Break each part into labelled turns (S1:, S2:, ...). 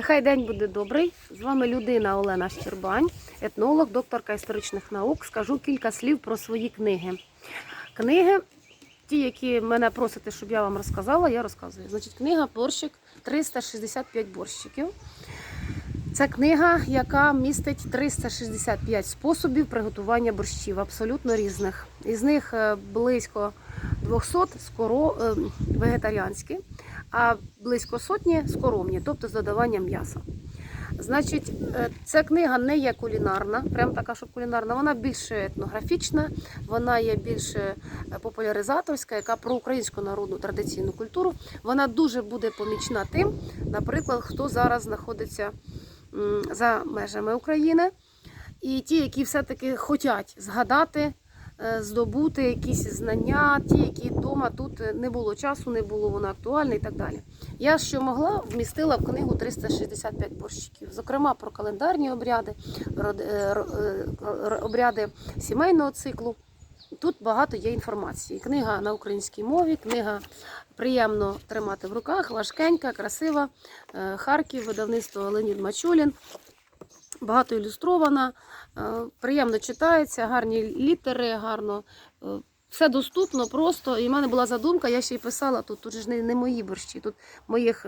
S1: Нехай день буде добрий. З вами людина Олена Щербань, етнолог, докторка історичних наук. Скажу кілька слів про свої книги. Книги, ті, які мене просите, щоб я вам розказала, я розказую. Значить, книга Борщик 365 борщиків. Це книга, яка містить 365 способів приготування борщів, абсолютно різних. Із них е, близько 200 скоро е, вегетаріанські, а близько сотні скоромні, тобто з додаванням м'яса. Значить, е, ця книга не є кулінарна, прям така, що кулінарна, вона більше етнографічна, вона є більше популяризаторська, яка про українську народну традиційну культуру. Вона дуже буде помічна тим, наприклад, хто зараз знаходиться за межами України, і ті, які все-таки хочуть згадати, е, здобути якісь знання, ті, які вдома тут не було часу, не було воно актуальне і так далі. Я що могла, вмістила в книгу 365 борщиків, зокрема про календарні обряди, е, е, обряди сімейного циклу. Тут багато є інформації. Книга на українській мові, книга приємно тримати в руках, важкенька, красива. Е, Харків, видавництво Леонід Мачулін. Багато ілюстрована, е, приємно читається, гарні літери, гарно. е, Все доступно, просто. І в мене була задумка, я ще й писала тут, тут ж не, мої борщі, тут моїх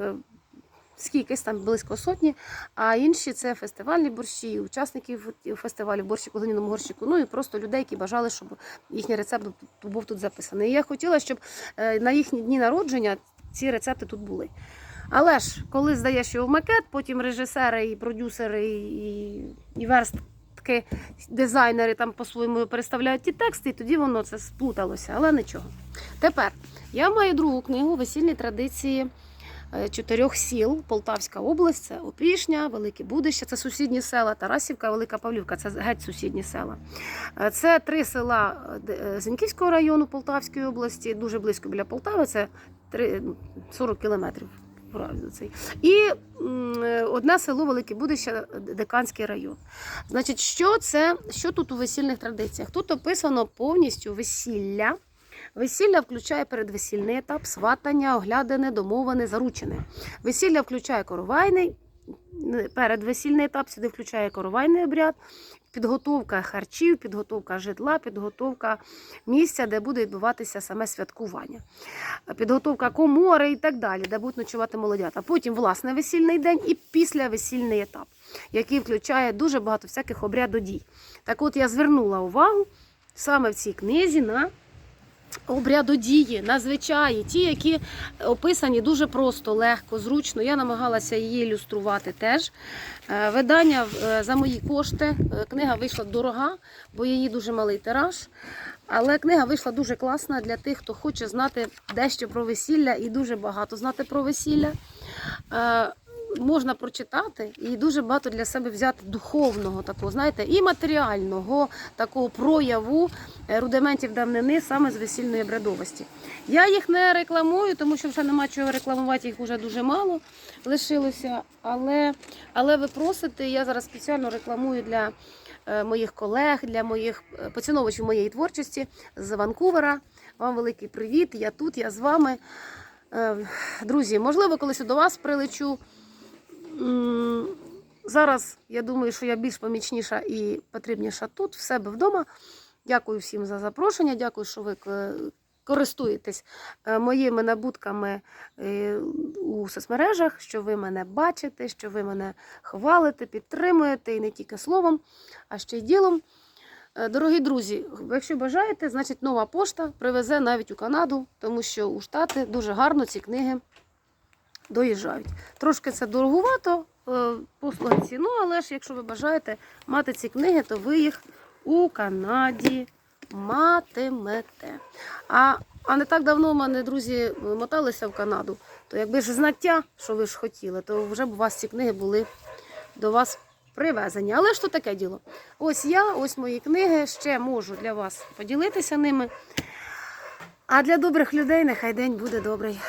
S1: скількись там близько сотні, а інші це фестивальні борщі, учасників фестивалю борщику, глиняному горщику, ну і просто людей, які бажали, щоб їхній рецепт був- тут записаний. І я хотіла, щоб е, на їхні дні народження ці рецепти тут були. Але ж, коли здаєш його в макет, потім режисери і продюсери, і, і верстки, дизайнери там по-своєму переставляють ті тексти, і тоді воно це сплуталося, але нічого. Тепер я маю другу книгу Весільні традиції чотирьох сіл. Полтавська область, це Опішня, Велике Будище, це сусідні села, Тарасівка, Велика Павлівка, це геть сусідні села. Е, Це три села е, е, Зіньківського району Полтавської області, дуже близько біля Полтави, це три- ну, 40 кілометрів. І е, одне село Велике Будище, Деканський район. Значить, що це, що тут у весільних традиціях? Тут описано повністю весілля. Весілля включає передвесільний етап, сватання, оглядане, домоване, заручене. Весілля включає коровайний, передвесільний етап, сюди включає коровайний обряд, підготовка харчів, підготовка житла, підготовка місця, де буде відбуватися саме святкування, підготовка комори і так далі, де будуть ночувати молодята. Потім власне весільний день і післявесільний етап, який включає дуже багато всяких обрядодій. Так от я звернула увагу саме в цій книзі на обрядодії, на звичаї, ті, які описані дуже просто, легко, зручно. Я намагалася її ілюструвати теж. Е, Видання е, за мої кошти. Е, Книга вийшла дорога, бо її дуже малий тираж. Але книга вийшла дуже класна для тих, хто хоче знати дещо про весілля і дуже багато знати про весілля. Можна прочитати і дуже багато для себе взяти духовного такого, знаєте, і матеріального такого прояву е, рудиментів давнини саме з весільної обрядовості. Я їх не рекламую, тому що вже нема чого рекламувати, їх вже дуже мало лишилося. Але, але ви просите, я зараз спеціально рекламую для е, моїх колег, для моїх е, поціновувачів моєї творчості з Ванкувера. Вам великий привіт! Я тут, я з вами. Друзі, можливо, колись до вас прилечу. Зараз я думаю, що я більш помічніша і потрібніша тут, в себе вдома. Дякую всім за запрошення. Дякую, що ви користуєтесь е, моїми набутками е, у соцмережах, що ви мене бачите, що ви мене хвалите, підтримуєте і не тільки словом, а ще й ділом. Е, Дорогі друзі, якщо бажаєте, значить нова пошта привезе навіть у Канаду, тому що у Штати дуже гарно ці книги доїжджають. Трошки це дороговато, е, послуга ціну, але ж якщо ви бажаєте мати ці книги, то ви їх у Канаді матимете. А, а не так давно в мене друзі моталися в Канаду, то якби ж знаття, що ви ж хотіли, то вже б у вас ці книги були до вас привезені. Але ж то таке діло. Ось я, ось мої книги, ще можу для вас поділитися ними. А для добрих людей нехай день буде добрий.